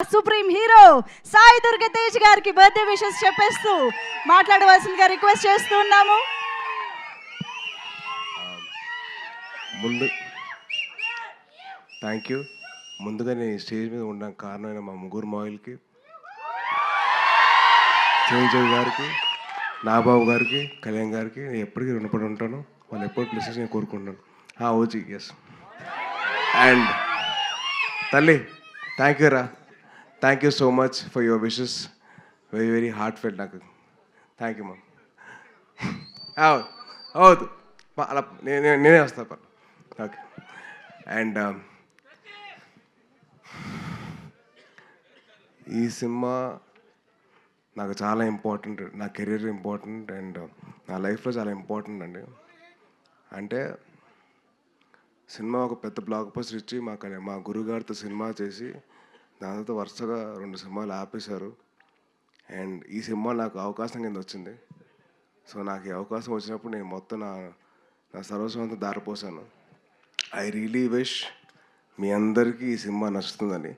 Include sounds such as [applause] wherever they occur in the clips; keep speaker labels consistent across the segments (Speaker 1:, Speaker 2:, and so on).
Speaker 1: Supreme hero Sai Durga Tej గారికి birthday wishes చెప్పేస్తూ మాట్లాడవలసిందిగా రిక్వెస్ట్ చేస్తున్నాము um,
Speaker 2: ముందు థ్యాంక్ యూ ముందుగా నేను స్టేజ్ మీద ఉండడానికి కారణమైన మా ముగ్గురు మాయిల్కి చిరంజీవి గారికి నాబాబు గారికి కళ్యాణ్ గారికి నేను ఎప్పటికీ రుణపడి ఉంటాను. వాళ్ళు ఎప్పుడు ప్లేసెస్ నేను కోరుకుంటాను ఓజీ ఎస్ అండ్ తల్లి థ్యాంక్ యూ రా. Thank you so much for your wishes very very heartfelt నాకు థ్యాంక్ యూ మ్యామ్ అవుతు అలా నేనే నేనే వస్తాను పర్ ఓకే అండ్ um, ఈ సినిమా నాకు చాలా ఇంపార్టెంట్ నా కెరీర్ ఇంపార్టెంట్ అండ్ నా లైఫ్లో చాలా ఇంపార్టెంట్ అండి. అంటే సినిమా ఒక పెద్ద బ్లాక్ పోస్టర్ ఇచ్చి మాకు మా గురుగారితో సినిమా చేసి దాంతో వరుసగా రెండు సినిమాలు ఆపేశారు. అండ్ ఈ సినిమా నాకు అవకాశం కింద వచ్చింది. సో నాకు ఈ అవకాశం వచ్చినప్పుడు నేను మొత్తం నా నా సర్వస్వంతో దారిపోసాను. ఐ రియలీ విష్ మీ అందరికీ ఈ సినిమా నచ్చుతుందని.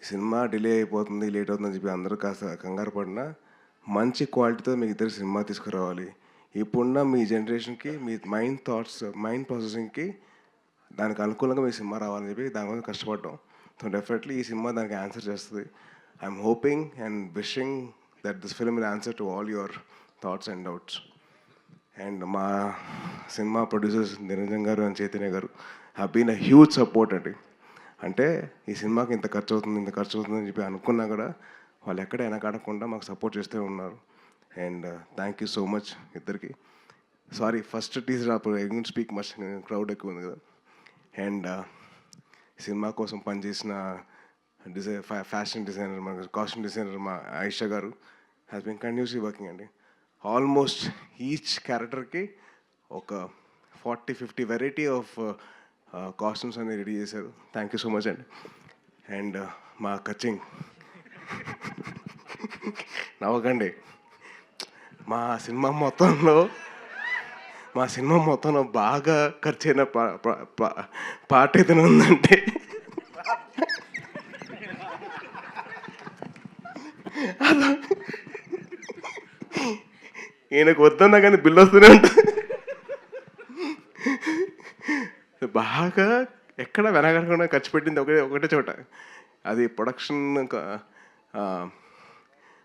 Speaker 2: ఈ సినిమా డిలే అయిపోతుంది లేట్ అవుతుందని చెప్పి అందరూ కాస్త కంగారు పడినా మంచి క్వాలిటీతో మీ ఇద్దరు సినిమా తీసుకురావాలి. ఇప్పుడున్న మీ జనరేషన్కి మీ మైండ్ థాట్స్ మైండ్ ప్రాసెసింగ్కి దానికి అనుకూలంగా మీ సినిమా రావాలని చెప్పి దాని కోసం కష్టపడ్డాం. సో డెఫినెట్లీ ఈ సినిమా దానికి ఆన్సర్ చేస్తుంది. I'm hoping and wishing that this film will answer to all your thoughts and doubts and మా cinema producers Niranjan garu and Chaitanya garu have been a huge support అండి. అంటే ఈ సినిమాకి ఇంత ఖర్చు అవుతుంది ఇంత ఖర్చు అవుతుంది అని చెప్పి అనుకున్నా కూడా వాళ్ళు ఎక్కడ వెనకాడకుండా మాకు సపోర్ట్ చేస్తూ ఉన్నారు. And thank you so much ఇద్దరికి. సారీ ఫస్ట్ టీజర్ అప్పుడు ఐ స్పీక్ మచ్ క్రౌడ్ ఎక్కువ ఉంది కదా. అండ్ సినిమా కోసం పనిచేసిన డిజై ఫ్యాషన్ డిజైనర్ మన కాస్ట్యూమ్ డిజైనర్ మా Ayesha garu has been continuously working అండి. ఆల్మోస్ట్ ఈచ్ క్యారెక్టర్కి ఒక forty fifty variety of costumes అన్ని రెడీ చేశారు. థ్యాంక్ యూ సో మచ్ అండి. అండ్ uh, మా కచింగ్. [laughs] నవ్వకండి. మా సినిమా మొత్తంలో మా సినిమా మొత్తంలో బాగా ఖర్చు అయిన పాట ఏదైనా ఉందంటే. అలా. ఈయనకు వద్దన్నా కానీ బిల్లు వస్తూనే ఉంటుంది బాగా ఎక్కడ వెనకడకుండా ఖర్చు పెట్టింది ఒకటే ఒకటే చోట. అది ప్రొడక్షన్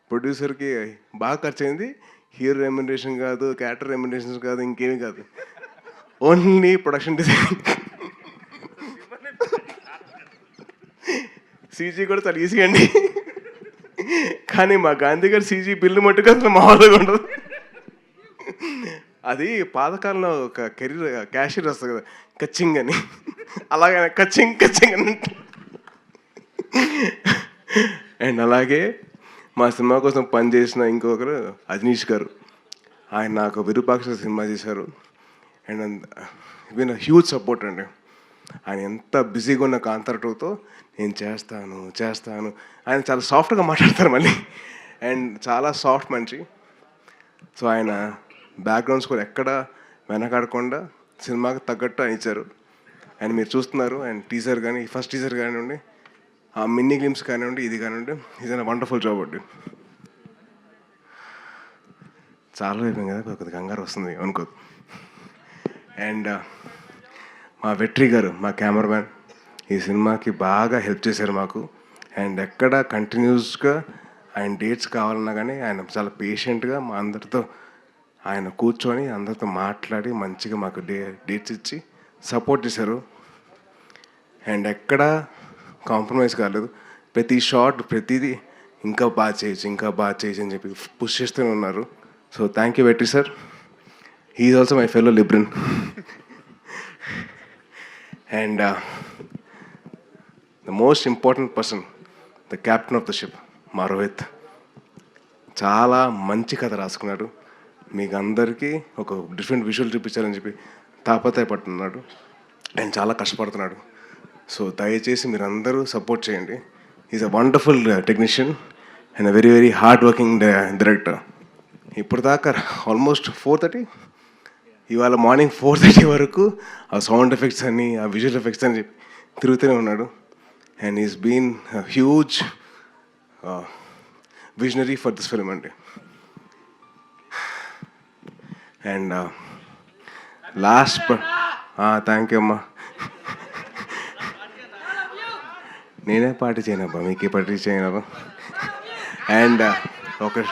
Speaker 2: ప్రొడ్యూసర్కి బాగా ఖర్చు అయింది హీరో రెమ్యునరేషన్ కాదు క్యారెక్టర్ రెమ్యునరేషన్ కాదు ఇంకేమీ కాదు. ఓన్లీ ప్రొడక్షన్ డిజైన్ సీజీ కూడా చాలా ఈజీ అండి. కానీ మా గాంధీ గారు సీజీ బిల్లు మట్టుకు అసలు మామూలుగా ఉండదు. అది పాతకాలంలో ఒక కెరీర్ క్యాషియర్ వస్తుంది కదా కచ్చింగ్ అని. అలాగే కచ్చింగ్ కచ్చింగ్ అని అండ్ అలాగే మా సినిమా కోసం పనిచేసిన ఇంకొకరు అజనీష్ గారు. ఆయన నాకు విరూపాక్ష సినిమా చేశారు. అండ్ విన్ హ్యూజ్ సపోర్ట్ అండి. ఆయన ఎంత బిజీగా ఉన్న కాంతారటోతో నేను చేస్తాను చేస్తాను. ఆయన చాలా సాఫ్ట్గా మాట్లాడతారు మళ్ళీ. అండ్ చాలా సాఫ్ట్ మనిషి. సో ఆయన బ్యాక్గ్రౌండ్ స్కోర్ ఎక్కడ వెనకాడకుండా సినిమాకి తగ్గట్టు ఆయన ఇచ్చారు. అండ్ మీరు చూస్తున్నారు అండ్ టీజర్ కానీ ఫస్ట్ టీజర్ కానివ్వండి ఆ మిన్నీ గ్లిమ్స్ కానివ్వండి ఇది కానివ్వండి ఇది వండర్ఫుల్ జాబ్ అండి. చాలా అయిపోయింది కదా కొద్ది కంగారు వస్తుంది అనుకో. అండ్ uh, మా వెట్రి గారు మా కెమెరామ్యాన్ ఈ సినిమాకి బాగా హెల్ప్ చేశారు మాకు. అండ్ ఎక్కడ కంటిన్యూస్గా ఆయన డేట్స్ కావాలన్నా కానీ ఆయన చాలా పేషెంట్గా మా అందరితో ఆయన కూర్చొని అందరితో మాట్లాడి మంచిగా మాకు డే డేట్స్ ఇచ్చి సపోర్ట్ చేశారు. అండ్ ఎక్కడ కాంప్రమైజ్ కాలేదు. ప్రతి షాట్ ప్రతిదీ ఇంకా బాగా చేయొచ్చు ఇంకా బాగా చేయొచ్చు అని చెప్పి పుష్ చేస్తూనే ఉన్నారు. So thank you Vetri sir he also my fellow Libran and the most important person the captain of the ship మా రోహిత్ చాలా మంచి కథ రాసుకున్నాడు. మీకు అందరికీ ఒక డిఫరెంట్ విజువల్ చూపించాలని చెప్పి తాపత్రయపడుతున్నాడు. అండ్ చాలా కష్టపడుతున్నాడు. సో దయచేసి మీరు అందరూ సపోర్ట్ చేయండి. Is a wonderful technician and a very very hard working director ఇప్పుడు దాకా ఆల్మోస్ట్ ఫోర్ థర్టీ ఇవాళ మార్నింగ్ ఫోర్ థర్టీ వరకు ఆ సౌండ్ ఎఫెక్ట్స్ అని ఆ విజువల్ ఎఫెక్ట్స్ అని చెప్పి తిరుగుతూనే ఉన్నాడు. And is been huge visionary for this film అండి. అండ్ లాస్ట్ థ్యాంక్ యూ అమ్మా. నేనే పార్టీ చేయనబ్బా మీకే పార్టీ చేయనబ్బా అండ్ ఒక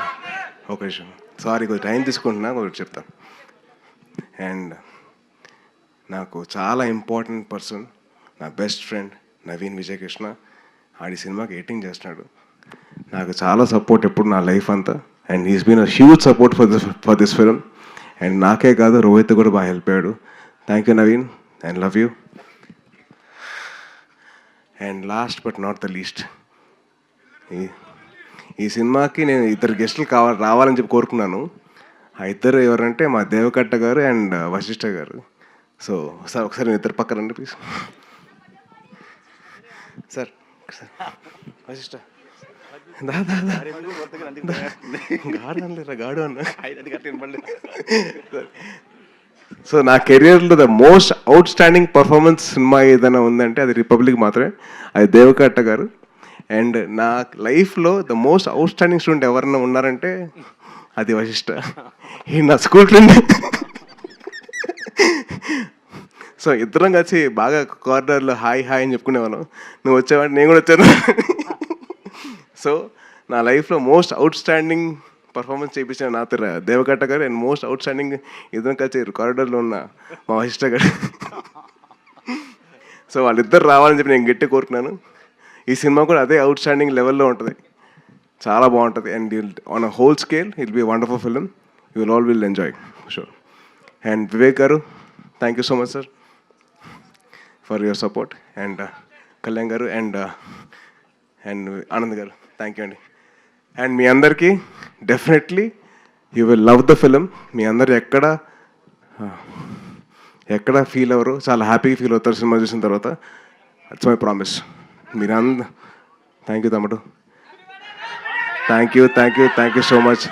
Speaker 2: ఒక విషయం సారీ కొద్దిగా టైం తీసుకుంటున్నా ఒకటి చెప్తాను అండ్ నాకు చాలా ఇంపార్టెంట్ పర్సన్ నా బెస్ట్ ఫ్రెండ్ నవీన్ విజయకృష్ణ. ఆడి సినిమాకి ఎడిటింగ్ చేస్తున్నాడు. నాకు చాలా సపోర్ట్ ఎప్పుడు నా లైఫ్ అంతా. And is been a huge support for this for this film. And నాకే కాదు రోహిత్ కూడా బాగా హెల్ప్ అయ్యాడు. Thank you Naveen. And love you. And last but not the least ఈ సినిమాకి నేను ఇద్దరు గెస్టులు కావాలి రావాలని చెప్పి కోరుకున్నాను. ఆ ఇద్దరు ఎవరంటే మా దేవకట్ట గారు అండ్ వశిష్ఠ గారు. సో సార్ ఒకసారి మీ ఇద్దరు పక్కన రండి ప్లీజ్. Sir sir. వశిష్ఠ గాడు అనలేరా గాడు అన్న సో నా కెరియర్లో the most outstanding performance cinema ఏదైనా ఉందంటే అది రిపబ్లిక్ మాత్రమే. అది దేవకట్ట గారు. అండ్ నా లైఫ్లో the most outstanding student ఎవరన్నా ఉన్నారంటే అది వశిష్ట. ఈ నా స్కూల్ ఫ్రెండ్. సో ఇద్దరం కలిసి బాగా కార్నర్లో హాయ్ హాయ్ అని చెప్పుకునేవాళ్ళం. నువ్వు వచ్చేవాడిని నేను కూడా వచ్చాను. సో నా లైఫ్లో మోస్ట్ అవుట్ స్టాండింగ్ పర్ఫార్మెన్స్ చేయించిన నాతర దేవకట్ట గారు అండ్ మోస్ట్ అవుట్ స్టాండింగ్ ఇద్దరు కలిసి కారిడార్లో ఉన్న మా వశిష్ట గారు. సో వాళ్ళిద్దరు రావాలని చెప్పి నేను గట్టి కోరుకున్నాను. ఈ సినిమా కూడా అదే అవుట్ స్టాండింగ్ లెవెల్లో ఉంటుంది. చాలా బాగుంటుంది. And on a whole scale ill be wonderful film you will all will enjoy sure and Vivek garu thank you so much sir for your support and Kalyan garu and and Anand garu thank you అండి and మీ అందరికీ definitely you will love the film మీ అందరు ఎక్కడ ఎక్కడ feel అవ్వరు చాలా హ్యాపీగా feel అవుతారు సినిమా చూసిన తర్వాత. ఇట్స్ మై ప్రామిస్ మీరు అంద థ్యాంక్ యూ తమ్ముడు. Thank you thank you thank you so much